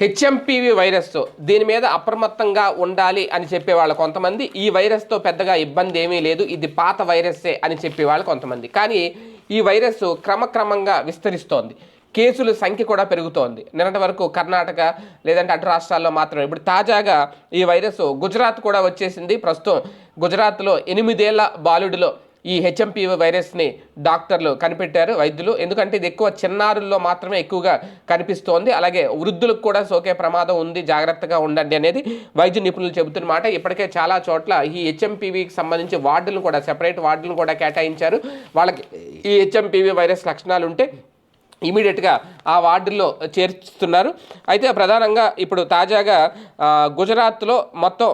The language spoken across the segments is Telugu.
హెచ్ఎంపీవి వైరస్ దీని మీద అప్రమత్తంగా ఉండాలి అని చెప్పేవాళ్ళు కొంతమంది. ఈ వైరస్తో పెద్దగా ఇబ్బంది ఏమీ లేదు. ఇది పాత వైరస్సే అని చెప్పేవాళ్ళు కొంతమంది. కానీ ఈ వైరస్ క్రమక్రమంగా విస్తరిస్తోంది. కేసుల సంఖ్య కూడా పెరుగుతోంది. నిన్నటి వరకు కర్ణాటక లేదంటే అటు రాష్ట్రాల్లో మాత్రమే. ఇప్పుడు తాజాగా ఈ వైరస్ గుజరాత్ కూడా వచ్చేసింది. ప్రస్తుతం గుజరాత్లో ఎనిమిదేళ్ళ బాలుడిలో ఈ హెచ్ఎంపీ వైరస్ని డాక్టర్లు కనిపెట్టారు వైద్యులు. ఎందుకంటే ఇది ఎక్కువ చిన్నారుల్లో మాత్రమే ఎక్కువగా కనిపిస్తోంది. అలాగే వృద్ధులకు కూడా సోకే ప్రమాదం ఉంది జాగ్రత్తగా ఉండండి అనేది వైద్య నిపుణులు చెబుతున్నమాట ఇప్పటికే చాలా చోట్ల ఈ హెచ్ఎంపీవీకి సంబంధించి వార్డులు కూడా సెపరేట్ వార్డులను కూడా కేటాయించారు. వాళ్ళకి ఈ హెచ్ఎంపీవీ వైరస్ లక్షణాలు ఉంటే ఇమీడియట్గా ఆ వార్డుల్లో చేర్చుతున్నారు. అయితే ప్రధానంగా ఇప్పుడు తాజాగా గుజరాత్లో మొత్తం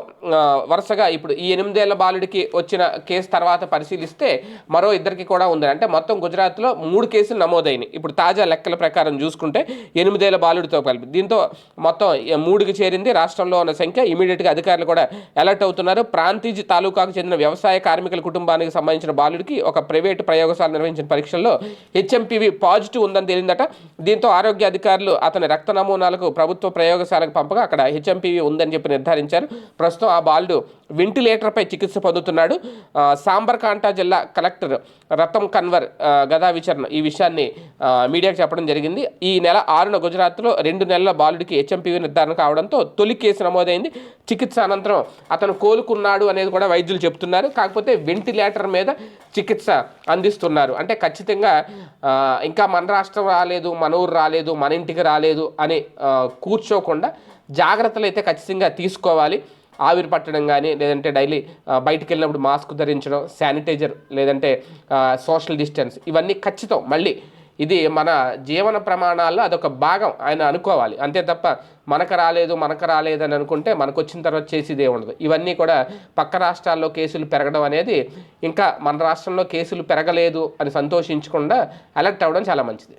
వరుసగా ఇప్పుడు ఈ ఎనిమిదేళ్ళ బాలుడికి వచ్చిన కేసు తర్వాత పరిశీలిస్తే మరో ఇద్దరికి కూడా ఉంది. అంటే మొత్తం గుజరాత్లో మూడు కేసులు నమోదైనాయి. ఇప్పుడు తాజా లెక్కల ప్రకారం చూసుకుంటే ఎనిమిదేళ్ళ బాలుడితో కలిపి దీంతో మొత్తం మూడుకి చేరింది రాష్ట్రంలో ఉన్న సంఖ్య ఇమీడియట్గా అధికారులు కూడా అలర్ట్ అవుతున్నారు. ప్రాంతీజ్ తాలూకాకు చెందిన వ్యవసాయ కార్మికుల కుటుంబానికి సంబంధించిన బాలుడికి ఒక ప్రైవేటు ప్రయోగశాల నిర్వహించిన పరీక్షల్లో హెచ్ఎంపీవి పాజిటివ్ ఉందని తేలిందట. దీంతో ఆరోగ్య అధికారులు అతని రక్త నమూనాలకు ప్రభుత్వ ప్రయోగశాలకు పంపగా అక్కడ హెచ్ఎంపీవి ఉందని చెప్పి నిర్ధారించారు. ప్రస్తుతం ఆ బాలుడు వెంటిలేటర్పై చికిత్స పొందుతున్నాడు. సాంబర్కాంటా జిల్లా కలెక్టర్ రతం కన్వర్ గదా విచారణ ఈ విషయాన్ని మీడియాకు చెప్పడం జరిగింది. ఈ నెల ఆరున గుజరాత్లో రెండు నెలల బాలుడికి హెచ్ఎంపీవీ నిర్ధారణ కావడంతో తొలి కేసు నమోదైంది. చికిత్స అనంతరం అతను కోలుకున్నాడు అనేది కూడా వైద్యులు చెప్తున్నారు. కాకపోతే వెంటిలేటర్ మీద చికిత్స అందిస్తున్నారు. అంటే ఖచ్చితంగా ఇంకా మన రాష్ట్రం రాలేదు మన ఊరు రాలేదు మన ఇంటికి రాలేదు అని కూర్చోకుండా జాగ్రత్తలు అయితే ఖచ్చితంగా తీసుకోవాలి. ఆవిరి పట్టడం కానీ లేదంటే డైలీ బయటికి వెళ్ళినప్పుడు మాస్క్ ధరించడం శానిటైజర్ లేదంటే సోషల్ డిస్టెన్స్ ఇవన్నీ ఖచ్చితం. మళ్ళీ ఇది మన జీవన ప్రమాణాల్లో అదొక భాగం ఆయన అనుకోవాలి. అంతే తప్ప మనకు రాలేదు మనకు రాలేదు అని అనుకుంటే మనకు వచ్చిన తర్వాత చేసేదే ఉండదు. ఇవన్నీ కూడా పక్క రాష్ట్రాల్లో కేసులు పెరగడం అనేది ఇంకా మన రాష్ట్రంలో కేసులు పెరగలేదు అని సంతోషించకుండా అలర్ట్ అవ్వడం చాలా మంచిది.